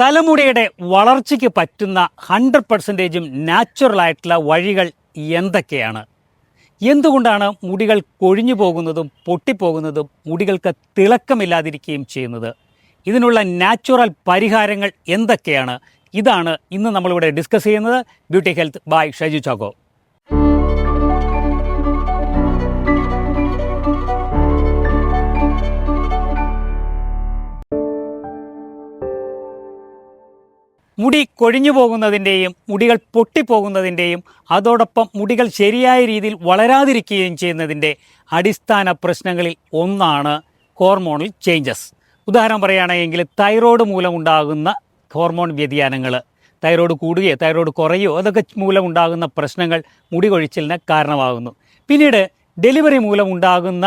തലമുടിയുടെ വളർച്ചയ്ക്ക് പറ്റുന്ന ഹൺഡ്രഡ് പെർസെന്റേജും നാച്ചുറൽ ആയിട്ടുള്ള വഴികൾ എന്തൊക്കെയാണ്? എന്തുകൊണ്ടാണ് മുടികൾ കൊഴിഞ്ഞു പോകുന്നതും പൊട്ടിപ്പോകുന്നതും മുടികൾക്ക് തിളക്കമില്ലാതിരിക്കുകയും ചെയ്യുന്നത്? ഇതിനുള്ള നാച്ചുറൽ പരിഹാരങ്ങൾ എന്തൊക്കെയാണ്? ഇതാണ് ഇന്ന് നമ്മളിവിടെ ഡിസ്കസ് ചെയ്യുന്നത്. Beauty health by Shaju Chacko. മുടി കൊഴിഞ്ഞു പോകുന്നതിന്റെയും മുടികൾ പൊട്ടിപ്പോകുന്നതിന്റെയും അതോടൊപ്പം മുടികൾ ശരിയായ രീതിയിൽ വളരാതിരിക്കുകയും ചെയ്യുന്നതിന്റെ അടിസ്ഥാന പ്രശ്നങ്ങളിൽ ഒന്നാണ് ഹോർമോണൽ ചേഞ്ചസ്. ഉദാഹരണം പറയുകയാണെങ്കിൽ തൈറോയ്ഡ് മൂലമുണ്ടാകുന്ന ഹോർമോൺ വ്യതിയാനങ്ങൾ. തൈറോയ്ഡ് കൂടുകയോ തൈറോയ്ഡ് കുറയോ അതൊക്കെ മൂലമുണ്ടാകുന്ന പ്രശ്നങ്ങൾ മുടി കൊഴിച്ചിലിന് കാരണമാകുന്നു. പിന്നീട് ഡെലിവറി മൂലമുണ്ടാകുന്ന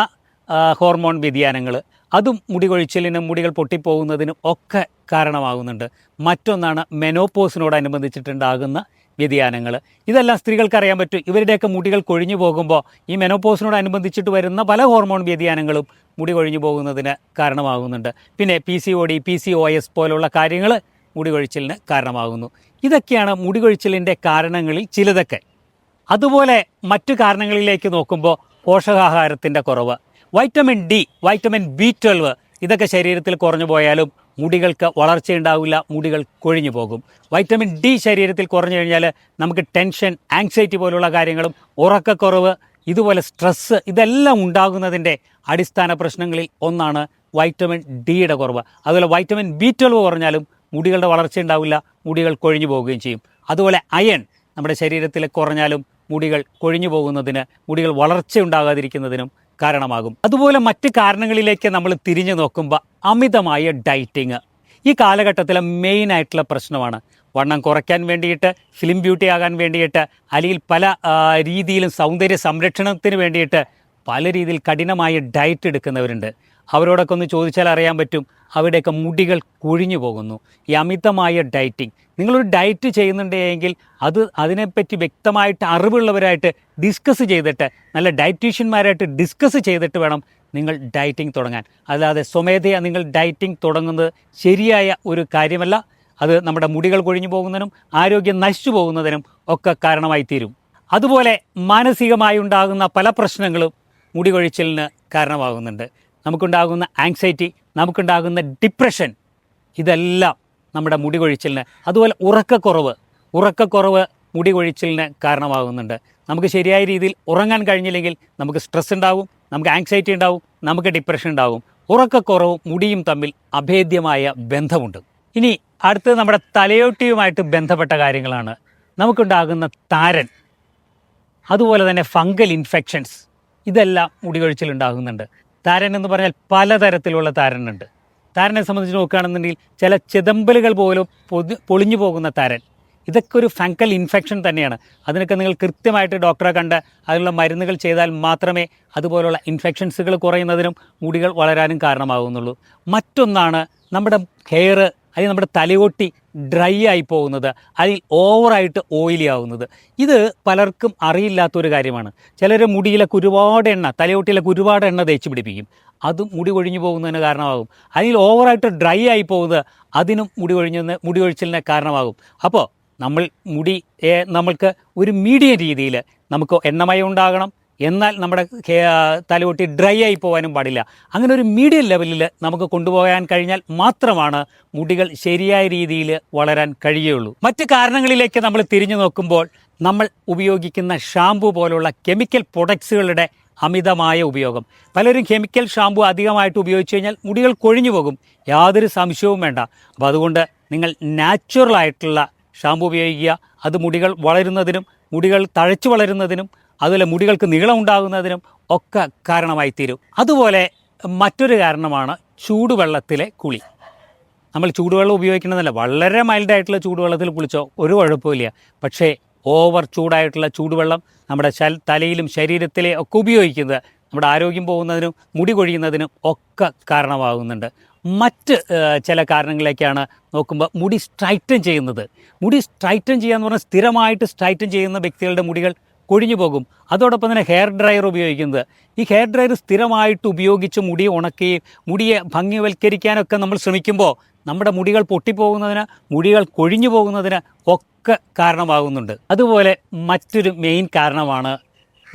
ഹോർമോൺ വ്യതിയാനങ്ങൾ. അതും മുടി കൊഴിച്ചിലിനും മുടികൾ പൊട്ടിപ്പോകുന്നതിനും ഒക്കെ കാരണമാകുന്നുണ്ട്. മറ്റൊന്നാണ് മെനോപ്പോസിനോടനുബന്ധിച്ചിട്ടുണ്ടാകുന്ന വ്യതിയാനങ്ങൾ ഇതെല്ലാം സ്ത്രീകൾക്ക് അറിയാൻ പറ്റും. ഇവരുടെയൊക്കെ മുടികൾ കൊഴിഞ്ഞു പോകുമ്പോൾ ഈ മെനോപ്പോസിനോടനുബന്ധിച്ചിട്ട് വരുന്ന പല ഹോർമോൺ വ്യതിയാനങ്ങളും മുടി കൊഴിഞ്ഞു പോകുന്നതിന് കാരണമാകുന്നുണ്ട്. പിന്നെ P C O D P C O S പോലുള്ള കാര്യങ്ങൾ മുടി കൊഴിച്ചിലിന് കാരണമാകുന്നു. ഇതൊക്കെയാണ് മുടി കൊഴിച്ചിലിന്റെ കാരണങ്ങളിൽ ചിലതൊക്കെ. അതുപോലെ മറ്റു കാരണങ്ങളിലേക്ക് നോക്കുമ്പോൾ പോഷകാഹാരത്തിന്റെ കുറവ്. Vitamin D vitamin B twelve ഇതൊക്കെ ശരീരത്തിൽ കുറഞ്ഞു പോയാലും മുടികൾക്ക് വളർച്ചയുണ്ടാവില്ല മുടികൾ കൊഴിഞ്ഞു പോകും. വൈറ്റമിൻ ഡി ശരീരത്തിൽ കുറഞ്ഞു കഴിഞ്ഞാൽ നമുക്ക് ടെൻഷൻ ആങ്സൈറ്റി പോലുള്ള കാര്യങ്ങളും ഉറക്കക്കുറവ് ഇതുപോലെ സ്ട്രെസ്സ് ഇതെല്ലാം ഉണ്ടാകുന്നതിന്റെ അടിസ്ഥാന പ്രശ്നങ്ങളിൽ ഒന്നാണ് വൈറ്റമിൻ ഡിയുടെ കുറവ്. അതുപോലെ വൈറ്റമിൻ ബി ട്വൽവ് കുറഞ്ഞാലും മുടികളുടെ വളർച്ച ഉണ്ടാവില്ല മുടികൾ കൊഴിഞ്ഞു പോവുകയും ചെയ്യും. അതുപോലെ അയൺ നമ്മുടെ ശരീരത്തിൽ കുറഞ്ഞാലും മുടികൾ കൊഴിഞ്ഞു പോകുന്നതിന് മുടികൾ വളർച്ച ഉണ്ടാകാതിരിക്കുന്നതിനും കാരണമാകും. അതുപോലെ മറ്റ് കാരണങ്ങളിലേക്ക് നമ്മൾ തിരിഞ്ഞു നോക്കുമ്പോൾ അമിതമായ ഡയറ്റിങ്. ഈ കാലഘട്ടത്തിലെ മെയിൻ ആയിട്ടുള്ള പ്രശ്നമാണ്. വണ്ണം കുറയ്ക്കാൻ വേണ്ടിയിട്ട് ഫിലിം ബ്യൂട്ടി ആകാൻ വേണ്ടിയിട്ട് അല്ലെങ്കിൽ പല രീതിയിലും സൗന്ദര്യ സംരക്ഷണത്തിന് വേണ്ടിയിട്ട് പല രീതിയിൽ കഠിനമായ ഡയറ്റ് എടുക്കുന്നവരുണ്ട്. അവരോടൊക്കെ ഒന്ന് ചോദിച്ചാൽ അറിയാൻ പറ്റും. അവരുടെയൊക്കെ മുടികൾ കുഴിഞ്ഞു പോകുന്നു. ഈ അമിതമായ ഡയറ്റിംഗ്. നിങ്ങളൊരു ഡയറ്റ് ചെയ്യുന്നുണ്ടെങ്കിൽ അത് അതിനെപ്പറ്റി വ്യക്തമായിട്ട് അറിവുള്ളവരായിട്ട് ഡിസ്കസ് ചെയ്തിട്ട് നല്ല ഡയറ്റീഷ്യന്മാരായിട്ട് ഡിസ്കസ് ചെയ്തിട്ട് വേണം നിങ്ങൾ ഡയറ്റിംഗ് തുടങ്ങാൻ. അല്ലാതെ സ്വമേധയാ നിങ്ങൾ ഡയറ്റിംഗ് തുടങ്ങുന്നത് ശരിയായ ഒരു കാര്യമല്ല. അത് നമ്മുടെ മുടികൾ കൊഴിഞ്ഞു പോകുന്നതിനും ആരോഗ്യം നശിച്ചു പോകുന്നതിനും ഒക്കെ കാരണമായി തീരും. അതുപോലെ മാനസികമായി ഉണ്ടാകുന്ന പല പ്രശ്നങ്ങളും മുടി കൊഴിച്ചിലിന് കാരണമാകുന്നുണ്ട്. നമുക്കുണ്ടാകുന്ന ആങ്സൈറ്റി നമുക്കുണ്ടാകുന്ന ഡിപ്രഷൻ ഇതെല്ലാം നമ്മുടെ മുടി കൊഴിച്ചിലിന് അതുപോലെ ഉറക്കക്കുറവ് ഉറക്കക്കുറവ് മുടി കൊഴിച്ചിലിന് കാരണമാകുന്നുണ്ട്. നമുക്ക് ശരിയായ രീതിയിൽ ഉറങ്ങാൻ കഴിഞ്ഞില്ലെങ്കിൽ നമുക്ക് സ്ട്രെസ് ഉണ്ടാവും നമുക്ക് ആങ്സൈറ്റി ഉണ്ടാവും നമുക്ക് ഡിപ്രഷൻ ഉണ്ടാവും. ഉറക്കക്കുറവും മുടിയും തമ്മിൽ അഭേദ്യമായ ബന്ധമുണ്ട്. ഇനി അടുത്തത് നമ്മുടെ തലയോട്ടിയുമായിട്ട് ബന്ധപ്പെട്ട കാര്യങ്ങളാണ്. നമുക്കുണ്ടാകുന്ന താരൻ അതുപോലെ തന്നെ ഫംഗൽ ഇൻഫെക്ഷൻസ് ഇതെല്ലാം മുടി മുടികൊഴിച്ചിലുണ്ടാകുന്നുണ്ട്. താരൻ എന്ന് പറഞ്ഞാൽ പലതരത്തിലുള്ള താരനുണ്ട്. താരനെ സംബന്ധിച്ച് നോക്കുകയാണെന്നുണ്ടെങ്കിൽ ചില ചിതമ്പലുകൾ പോലും പൊതി പൊളിഞ്ഞു പോകുന്ന താരൻ. ഇതൊക്കെ ഒരു ഫങ്കൽ ഇൻഫെക്ഷൻ തന്നെയാണ്. അതിനൊക്കെ നിങ്ങൾ കൃത്യമായിട്ട് ഡോക്ടറെ കണ്ട് അതിനുള്ള മരുന്നുകൾ ചെയ്താൽ മാത്രമേ അതുപോലുള്ള ഇൻഫെക്ഷൻസുകൾ കുറയുന്നതിനും മുടികൾ വളരാനും കാരണമാകുന്നുള്ളൂ. മറ്റൊന്നാണ് നമ്മുടെ ഹെയർ അല്ലെങ്കിൽ നമ്മുടെ തലയോട്ടി ഡ്രൈ ആയി പോകുന്നത് അതിൽ ഓവറായിട്ട് ഓയിലി ആവുന്നത്. ഇത് പലർക്കും അറിയില്ലാത്തൊരു കാര്യമാണ്. ചിലർ മുടിയിലൊക്കെ ഒരുപാട് എണ്ണ തലയോട്ടിയിലൊക്കെ ഒരുപാട് എണ്ണ തേച്ച് പിടിപ്പിക്കും. അതും മുടി കൊഴിഞ്ഞു പോകുന്നതിന് കാരണമാകും. അതിൽ ഓവറായിട്ട് ഡ്രൈ ആയി പോകുന്നത് അതിനും മുടി കൊഴിഞ്ഞെന്ന് മുടി കൊഴിച്ചിലിന് കാരണമാകും. അപ്പോൾ നമ്മൾ മുടി നമ്മൾക്ക് ഒരു മീഡിയം രീതിയിൽ നമുക്ക് എണ്ണമയം ഉണ്ടാകണം എന്നാൽ നമ്മുടെ തലകൊട്ടി ഡ്രൈ ആയി പോകാനും പാടില്ല. അങ്ങനെ ഒരു മീഡിയം ലെവലിൽ നമുക്ക് കൊണ്ടുപോകാൻ കഴിഞ്ഞാൽ മാത്രമാണ് മുടികൾ ശരിയായ രീതിയിൽ വളരാൻ കഴിയുകയുള്ളൂ മറ്റ് കാരണങ്ങളിലേക്ക് നമ്മൾ തിരിഞ്ഞു നോക്കുമ്പോൾ നമ്മൾ ഉപയോഗിക്കുന്ന ഷാമ്പു പോലുള്ള കെമിക്കൽ പ്രൊഡക്ട്സുകളുടെ അമിതമായ ഉപയോഗം. പലരും കെമിക്കൽ ഷാമ്പു അധികമായിട്ട് ഉപയോഗിച്ച് കഴിഞ്ഞാൽ മുടികൾ കൊഴിഞ്ഞു പോകും. യാതൊരു സംശയവും വേണ്ട. അപ്പോൾ അതുകൊണ്ട് നിങ്ങൾ നാച്ചുറൽ ആയിട്ടുള്ള ഷാമ്പു ഉപയോഗിക്കുക. അത് മുടികൾ വളരുന്നതിനും മുടികൾ തഴച്ചു വളരുന്നതിനും അതുപോലെ മുടികൾക്ക് നീളം ഉണ്ടാകുന്നതിനും ഒക്കെ കാരണമായി തീരും അതുപോലെ മറ്റൊരു കാരണമാണ് ചൂടുവെള്ളത്തിലെ കുളി. നമ്മൾ ചൂടുവെള്ളം ഉപയോഗിക്കുന്നതല്ല വളരെ മൈൽഡായിട്ടുള്ള ചൂടുവെള്ളത്തിൽ കുളിച്ചോ ഒരു കുഴപ്പമില്ല. പക്ഷേ ഓവർ ചൂടായിട്ടുള്ള ചൂടുവെള്ളം നമ്മുടെ ശൽ തലയിലും ശരീരത്തിലെ ഒക്കെ ഉപയോഗിക്കുന്നത് നമ്മുടെ ആരോഗ്യം പോകുന്നതിനും മുടി കൊഴിയുന്നതിനും ഒക്കെ കാരണമാകുന്നുണ്ട്. മറ്റ് ചില കാരണങ്ങളിലേക്കാണ് നോക്കുമ്പോൾ മുടി സ്ട്രൈറ്റൻ ചെയ്യുന്നത്. മുടി സ്ട്രൈറ്റൻ ചെയ്യുക ചെയ്യാന്ന് പറഞ്ഞാൽ സ്ഥിരമായിട്ട് സ്ട്രൈറ്റൻ ചെയ്യുന്ന വ്യക്തികളുടെ മുടികൾ കൊഴിഞ്ഞു പോകും. അതോടൊപ്പം തന്നെ ഹെയർ ഡ്രയർ ഉപയോഗിക്കുന്നത്. ഈ ഹെയർ ഡ്രയർ സ്ഥിരമായിട്ട് ഉപയോഗിച്ച് മുടി ഉണക്കുകയും മുടിയെ ഭംഗിവൽക്കരിക്കാനൊക്കെ നമ്മൾ ശ്രമിക്കുമ്പോൾ നമ്മുടെ മുടികൾ പൊട്ടിപ്പോകുന്നതിന് മുടികൾ കൊഴിഞ്ഞു പോകുന്നതിന് ഒക്കെ കാരണമാകുന്നുണ്ട്. അതുപോലെ മറ്റൊരു മെയിൻ കാരണമാണ്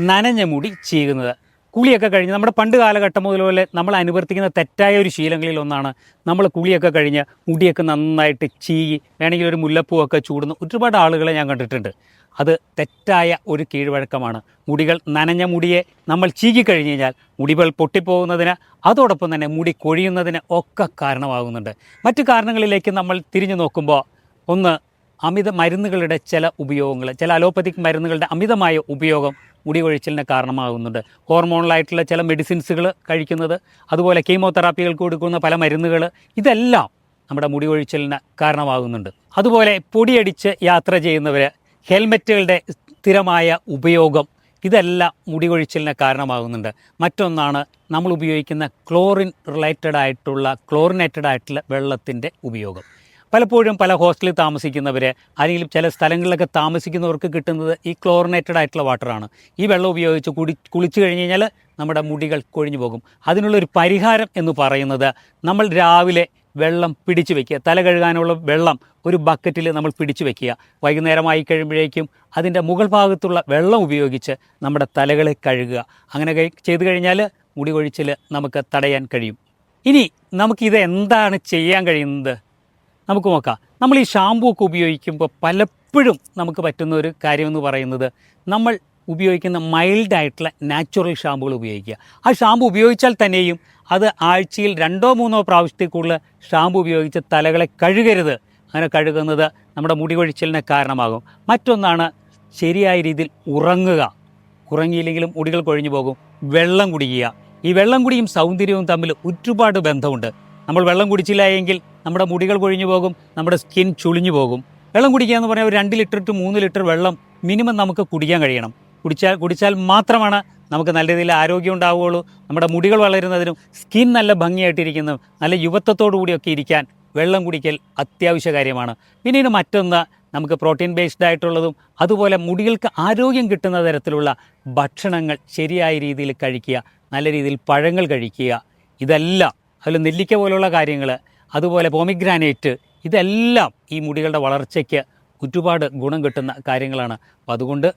നനഞ്ഞ മുടി ചീകുന്നത്. കുളിയൊക്കെ കഴിഞ്ഞ് നമ്മുടെ പണ്ട് കാലഘട്ടം മുതൽ നമ്മൾ അനുവർത്തിക്കുന്ന തെറ്റായ ഒരു ശീലങ്ങളിൽ ഒന്നാണ് നമ്മൾ കുളിയൊക്കെ കഴിഞ്ഞ് മുടിയൊക്കെ നന്നായിട്ട് ചീകി വേണമെങ്കിൽ ഒരു മുല്ലപ്പൂവൊക്കെ ചൂടുന്ന ഒരുപാട് ആളുകളെ ഞാൻ കണ്ടിട്ടുണ്ട്. അത് തെറ്റായ ഒരു കീഴ്വഴക്കമാണ്. മുടികൾ നനഞ്ഞ മുടിയെ നമ്മൾ ചീകി കഴിഞ്ഞ് കഴിഞ്ഞാൽ മുടികൾ പൊട്ടിപ്പോകുന്നതിന് അതോടൊപ്പം തന്നെ മുടി കൊഴിയുന്നതിന് ഒക്കെ കാരണമാകുന്നുണ്ട്. മറ്റു കാരണങ്ങളിലേക്ക് നമ്മൾ തിരിഞ്ഞു നോക്കുമ്പോൾ ഒന്ന് അമിത മരുന്നുകളുടെ ചില ഉപയോഗങ്ങൾ ചില അലോപ്പതിക് മരുന്നുകളുടെ അമിതമായ ഉപയോഗം മുടി കൊഴിച്ചിലിന് കാരണമാകുന്നുണ്ട്. ഹോർമോണലായിട്ടുള്ള ചില മെഡിസിൻസുകൾ കഴിക്കുന്നത് അതുപോലെ കീമോതെറാപ്പികൾക്ക് കൊടുക്കുന്ന പല മരുന്നുകൾ ഇതെല്ലാം നമ്മുടെ മുടി കൊഴിച്ചിലിന് കാരണമാകുന്നുണ്ട്. അതുപോലെ പൊടിയടിച്ച് യാത്ര ചെയ്യുന്നവർ ഹെൽമെറ്റുകളുടെ സ്ഥിരമായ ഉപയോഗം ഇതെല്ലാം മുടി കൊഴിച്ചിലിന് കാരണമാകുന്നുണ്ട്. മറ്റൊന്നാണ് നമ്മൾ ഉപയോഗിക്കുന്ന ക്ലോറിൻ റിലേറ്റഡ് ആയിട്ടുള്ള ക്ലോറിനേറ്റഡ് ആയിട്ടുള്ള വെള്ളത്തിന്റെ ഉപയോഗം. പലപ്പോഴും പല ഹോസ്റ്റലിൽ താമസിക്കുന്നവർ അല്ലെങ്കിൽ ചില സ്ഥലങ്ങളിലൊക്കെ താമസിക്കുന്നവർക്ക് കിട്ടുന്നത് ഈ ക്ലോറിനേറ്റഡ് ആയിട്ടുള്ള വാട്ടറാണ്. ഈ വെള്ളം ഉപയോഗിച്ച് കുടി കുളിച്ചു കഴിഞ്ഞ് കഴിഞ്ഞാൽ നമ്മുടെ മുടികൾ കൊഴിഞ്ഞു പോകും. അതിനുള്ളൊരു പരിഹാരം എന്ന് പറയുന്നത് നമ്മൾ രാവിലെ വെള്ളം പിടിച്ചു വെക്കുക. തല കഴുകാനുള്ള വെള്ളം ഒരു ബക്കറ്റിൽ നമ്മൾ പിടിച്ചു വെക്കുക. വൈകുന്നേരമായി കഴിയുമ്പോഴേക്കും അതിന്റെ മുകൾ ഭാഗത്തുള്ള വെള്ളം ഉപയോഗിച്ച് നമ്മുടെ തലകളെ കഴുകുക. അങ്ങനെ ചെയ്തു കഴിഞ്ഞാൽ മുടി കൊഴിച്ചിൽ നമുക്ക് തടയാൻ കഴിയും. ഇനി നമുക്കിത് എന്താണ് ചെയ്യാൻ കഴിയുന്നത്? നമുക്ക് നോക്കാം. നമ്മൾ ഈ ഷാമ്പൂ ഒക്കെ ഉപയോഗിക്കുമ്പോൾ പലപ്പോഴും നമുക്ക് പറ്റുന്ന ഒരു കാര്യമെന്ന് പറയുന്നത് നമ്മൾ ഉപയോഗിക്കുന്ന മൈൽഡായിട്ടുള്ള നാച്ചുറൽ ഷാമ്പുകൾ ഉപയോഗിക്കുക. ആ ഷാമ്പു ഉപയോഗിച്ചാൽ തന്നെയും അത് ആഴ്ചയിൽ രണ്ടോ മൂന്നോ പ്രാവശ്യത്തിൽ കൂടുതൽ ഷാമ്പു ഉപയോഗിച്ച് തലകളെ കഴുകരുത്. അങ്ങനെ കഴുകുന്നത് നമ്മുടെ മുടി കൊഴിച്ചിലിന് കാരണമാകും. മറ്റൊന്നാണ് ശരിയായ രീതിയിൽ ഉറങ്ങുക. ഉറങ്ങിയില്ലെങ്കിലും മുടികൾ കൊഴിഞ്ഞു പോകും. വെള്ളം കുടിക്കുക. ഈ വെള്ളം കുടിയും സൗന്ദര്യവും തമ്മിൽ ഒരുപാട് ബന്ധമുണ്ട്. നമ്മൾ വെള്ളം കുടിച്ചില്ല എങ്കിൽ നമ്മുടെ മുടികൾ കൊഴിഞ്ഞു പോകും നമ്മുടെ സ്കിൻ ചുളിഞ്ഞു പോകും. വെള്ളം കുടിക്കുക എന്ന് പറഞ്ഞാൽ ഒരു രണ്ട് ലിറ്റർ ടു മൂന്ന് ലിറ്റർ വെള്ളം മിനിമം നമുക്ക് കുടിക്കാൻ കഴിയണം. കുടിച്ചാൽ കുടിച്ചാൽ മാത്രമാണ് നമുക്ക് നല്ല രീതിയിൽ ആരോഗ്യം ഉണ്ടാവുകയുള്ളൂ. നമ്മുടെ മുടികൾ വളരുന്നതിനും സ്കിൻ നല്ല ഭംഗിയായിട്ടിരിക്കുന്നതും നല്ല യുവത്വത്തോടു കൂടിയൊക്കെ ഇരിക്കാൻ വെള്ളം കുടിക്കൽ അത്യാവശ്യ കാര്യമാണ്. പിന്നീട് മറ്റൊന്ന് നമുക്ക് പ്രോട്ടീൻ ബേസ്ഡ് ആയിട്ടുള്ളതും അതുപോലെ മുടികൾക്ക് ആരോഗ്യം കിട്ടുന്ന തരത്തിലുള്ള ഭക്ഷണങ്ങൾ ശരിയായ രീതിയിൽ കഴിക്കുക നല്ല രീതിയിൽ പഴങ്ങൾ കഴിക്കുക. ഇതെല്ലാം അതിൽ നെല്ലിക്ക പോലുള്ള കാര്യങ്ങൾ അതുപോലെ പോമിഗ്രാനേറ്റ് ഇതെല്ലാം ഈ മുടികളുടെ വളർച്ചയ്ക്ക് ഒരുപാട് ഗുണം കിട്ടുന്ന കാര്യങ്ങളാണ്. അപ്പം അതുകൊണ്ട്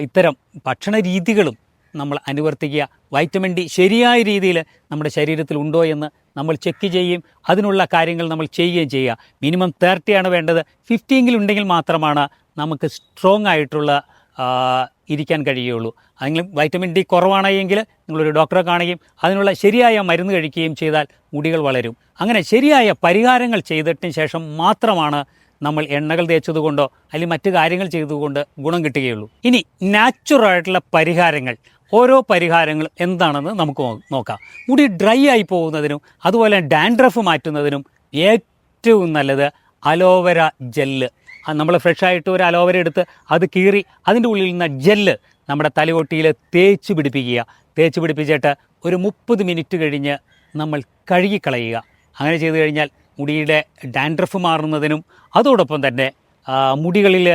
ഇത്തരം ഭക്ഷണ രീതികളും നമ്മൾ അനുവർത്തിക്കുക. വൈറ്റമിൻ ഡി ശരിയായ രീതിയിൽ നമ്മുടെ ശരീരത്തിൽ ഉണ്ടോ എന്ന് നമ്മൾ ചെക്ക് ചെയ്യും അതിനുള്ള കാര്യങ്ങൾ നമ്മൾ ചെയ്യുകയും ചെയ്യുക. മിനിമം തേർട്ടിയാണ് വേണ്ടത്. ഫിഫ്റ്റിയെങ്കിലും ഉണ്ടെങ്കിൽ മാത്രമാണ് നമുക്ക് സ്ട്രോങ് ആയിട്ടുള്ള ഇരിക്കാൻ കഴിയുകയുള്ളൂ. അല്ലെങ്കിൽ വൈറ്റമിൻ ഡി കുറവാണെങ്കിൽ നിങ്ങളൊരു ഡോക്ടറെ കാണുകയും അതിനുള്ള ശരിയായ മരുന്ന് കഴിക്കുകയും ചെയ്താൽ മുടികൾ വളരും. അങ്ങനെ ശരിയായ പരിഹാരങ്ങൾ ചെയ്തിട്ടിന് ശേഷം മാത്രമാണ് നമ്മൾ എണ്ണകൾ തേച്ചതുകൊണ്ടോ അല്ലെങ്കിൽ മറ്റു കാര്യങ്ങൾ ചെയ്തതുകൊണ്ട് ഗുണം കിട്ടുകയുള്ളൂ. ഇനി നാച്ചുറൽ ആയിട്ടുള്ള പരിഹാരങ്ങൾ ഓരോ പരിഹാരങ്ങൾ എന്താണെന്ന് നമുക്ക് നോക്കാം. മുടി ഡ്രൈ ആയി പോകുന്നതിനും അതുപോലെ ഡാൻഡ്രഫ് മാറ്റുന്നതിനും ഏറ്റവും നല്ലത് അലോവേര ജെല്ല് നമ്മൾ ഫ്രഷ് ആയിട്ട് ഒരു അലോവര എടുത്ത് അത് കീറി അതിന്റെ ഉള്ളിൽ നിന്ന് ജെല്ല് നമ്മുടെ തലയോട്ടിയിൽ തേച്ച് പിടിപ്പിക്കുക. തേച്ച് പിടിപ്പിച്ചിട്ട് ഒരു മുപ്പത് മിനിറ്റ് കഴിഞ്ഞ് നമ്മൾ കഴുകിക്കളയുക. അങ്ങനെ ചെയ്തു കഴിഞ്ഞാൽ മുടിയുടെ ഡാൻഡ്രഫ് മാറുന്നതിനും അതോടൊപ്പം തന്നെ മുടികളിൽ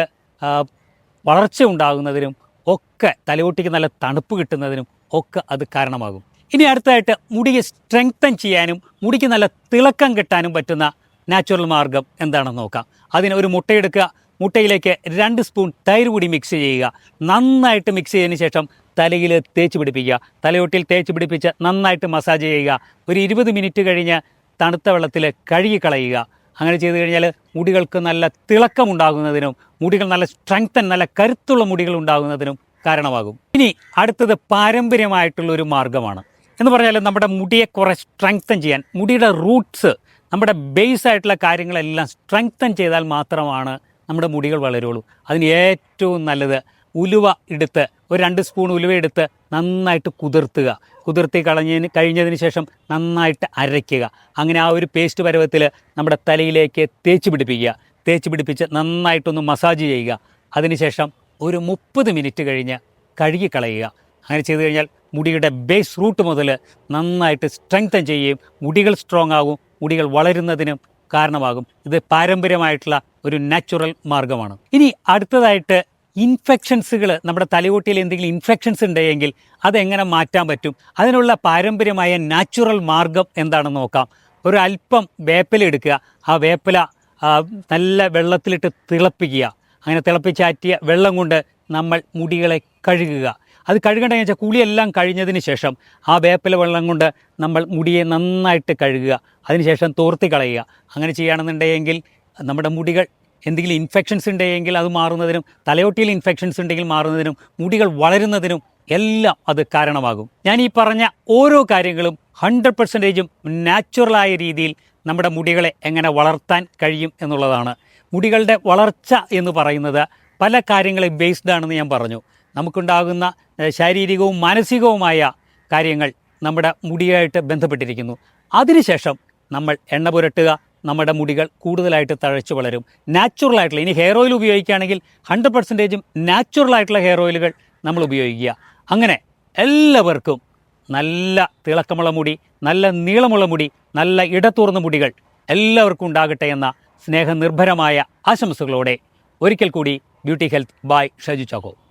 വളർച്ച ഉണ്ടാകുന്നതിനും ഒക്കെ തലയോട്ടിക്ക് നല്ല തണുപ്പ് കിട്ടുന്നതിനും ഒക്കെ അത് കാരണമാകും. ഇനി അടുത്തായിട്ട് മുടിയെ സ്ട്രെങ്തൻ ചെയ്യാനും മുടിക്ക് നല്ല തിളക്കം കിട്ടാനും പറ്റുന്ന നാച്ചുറൽ മാർഗം എന്താണെന്ന് നോക്കാം. അതിന് ഒരു മുട്ടയെടുക്കുക മുട്ടയിലേക്ക് രണ്ട് സ്പൂൺ തൈര് കൂടി മിക്സ് ചെയ്യുക. നന്നായിട്ട് മിക്സ് ചെയ്തതിന് ശേഷം തലയിൽ തേച്ച് പിടിപ്പിക്കുക. തലയൊട്ടിൽ തേച്ച് പിടിപ്പിച്ച് നന്നായിട്ട് മസാജ് ചെയ്യുക. ഒരു ഇരുപത് മിനിറ്റ് കഴിഞ്ഞ് തണുത്ത വെള്ളത്തിൽ കഴുകിക്കളയുക അങ്ങനെ ചെയ്തു കഴിഞ്ഞാൽ മുടികൾക്ക് നല്ല തിളക്കമുണ്ടാകുന്നതിനും മുടികൾ നല്ല സ്ട്രെങ്തൻ നല്ല കരുത്തുള്ള മുടികൾ ഉണ്ടാകുന്നതിനും കാരണമാകും. ഇനി അടുത്തത് പാരമ്പര്യമായിട്ടുള്ള ഒരു മാർഗമാണ് എന്ന് പറഞ്ഞാൽ നമ്മുടെ മുടിയെ കുറേ സ്ട്രെങ്തൻ ചെയ്യാൻ മുടിയുടെ റൂട്ട്സ് നമ്മുടെ ബേസ് ആയിട്ടുള്ള കാര്യങ്ങളെല്ലാം സ്ട്രെങ്തൻ ചെയ്താൽ മാത്രമാണ് നമ്മുടെ മുടികൾ വളരുള്ളൂ. അതിന് ഏറ്റവും നല്ലത് ഉലുവ എടുത്ത് ഒരു രണ്ട് സ്പൂൺ ഉലുവ എടുത്ത് നന്നായിട്ട് കുതിർത്തുക. കുതിർത്തി കളഞ്ഞതിന് കഴിഞ്ഞതിന് ശേഷം നന്നായിട്ട് അരയ്ക്കുക. അങ്ങനെ ആ ഒരു പേസ്റ്റ് പരുവത്തിൽ നമ്മുടെ തലയിലേക്ക് തേച്ച് പിടിപ്പിക്കുക. തേച്ച് പിടിപ്പിച്ച് നന്നായിട്ടൊന്ന് മസാജ് ചെയ്യുക. അതിനുശേഷം ഒരു മുപ്പത് മിനിറ്റ് കഴിഞ്ഞ് കഴുകി കളയുക. അങ്ങനെ ചെയ്തു കഴിഞ്ഞാൽ മുടിയുടെ ബേസ് റൂട്ട് മുതൽ നന്നായിട്ട് സ്ട്രെങ്തൻ ചെയ്യുകയും മുടികൾ സ്ട്രോങ് ആകും മുടികൾ വളരുന്നതിനും കാരണമാകും. ഇത് പാരമ്പര്യമായിട്ടുള്ള ഒരു നാച്ചുറൽ മാർഗമാണ്. ഇനി അടുത്തതായിട്ട് ഇൻഫെക്ഷൻസുകൾ നമ്മുടെ തലയോട്ടിയിൽ എന്തെങ്കിലും ഇൻഫെക്ഷൻസ് ഉണ്ടെങ്കിൽ അതെങ്ങനെ മാറ്റാൻ പറ്റും? അതിനുള്ള പാരമ്പര്യമായ നാച്ചുറൽ മാർഗം എന്താണെന്ന് നോക്കാം. ഒരു അല്പം വേപ്പില എടുക്കുക. ആ വേപ്പില നല്ല വെള്ളത്തിലിട്ട് തിളപ്പിക്കുക. അങ്ങനെ തിളപ്പിച്ചാറ്റിയ വെള്ളം കൊണ്ട് നമ്മൾ മുടികളെ കഴുകുക. അത് കഴുകേണ്ടതെന്ന് വെച്ചാൽ കുളിയെല്ലാം കഴിഞ്ഞതിന് ശേഷം ആ വേപ്പില വെള്ളം കൊണ്ട് നമ്മൾ മുടിയെ നന്നായിട്ട് കഴുകുക. അതിനുശേഷം തോർത്തി കളയുക. അങ്ങനെ ചെയ്യുകയാണെന്നുണ്ടെങ്കിൽ നമ്മുടെ മുടികൾ എന്തെങ്കിലും ഇൻഫെക്ഷൻസ് ഉണ്ടെങ്കിൽ അത് മാറുന്നതിനും തലയോട്ടിയിൽ ഇൻഫെക്ഷൻസ് ഉണ്ടെങ്കിൽ മാറുന്നതിനും മുടികൾ വളരുന്നതിനും എല്ലാം അത് കാരണമാകും. ഞാൻ ഈ പറഞ്ഞ ഓരോ കാര്യങ്ങളും ഹൺഡ്രഡ് പെർസെന്റേജും നാച്ചുറലായ രീതിയിൽ നമ്മുടെ മുടികളെ എങ്ങനെ വളർത്താൻ കഴിയും എന്നുള്ളതാണ്. മുടികളുടെ വളർച്ച എന്ന് പറയുന്നത് പല കാര്യങ്ങളെ ബേസ്ഡ് ആണെന്ന് ഞാൻ പറഞ്ഞു. നമുക്കുണ്ടാകുന്ന ശാരീരികവും മാനസികവുമായ കാര്യങ്ങൾ നമ്മുടെ മുടിയായിട്ട് ബന്ധപ്പെട്ടിരിക്കുന്നു. അതിനുശേഷം നമ്മൾ എണ്ണ പുരട്ടുക നമ്മുടെ മുടികൾ കൂടുതലായിട്ട് തഴച്ചു വളരും. നാച്ചുറൽ ആയിട്ടുള്ള ഇനി ഹെയർ ഓയിൽ ഉപയോഗിക്കുകയാണെങ്കിൽ ഹൺഡ്രഡ് പെർസെന്റേജും നാച്ചുറൽ ആയിട്ടുള്ള ഹെയർ ഓയിലുകൾ നമ്മൾ ഉപയോഗിക്കുക. അങ്ങനെ എല്ലാവർക്കും നല്ല തിളക്കമുള്ള മുടി നല്ല നീളമുള്ള മുടി നല്ല ഇടത്തൂർന്ന മുടികൾ എല്ലാവർക്കും ഉണ്ടാകട്ടെ എന്ന സ്നേഹനിർഭരമായ ആശംസകളോടെ ഒരിക്കൽ കൂടി beauty health by Shaju Chacko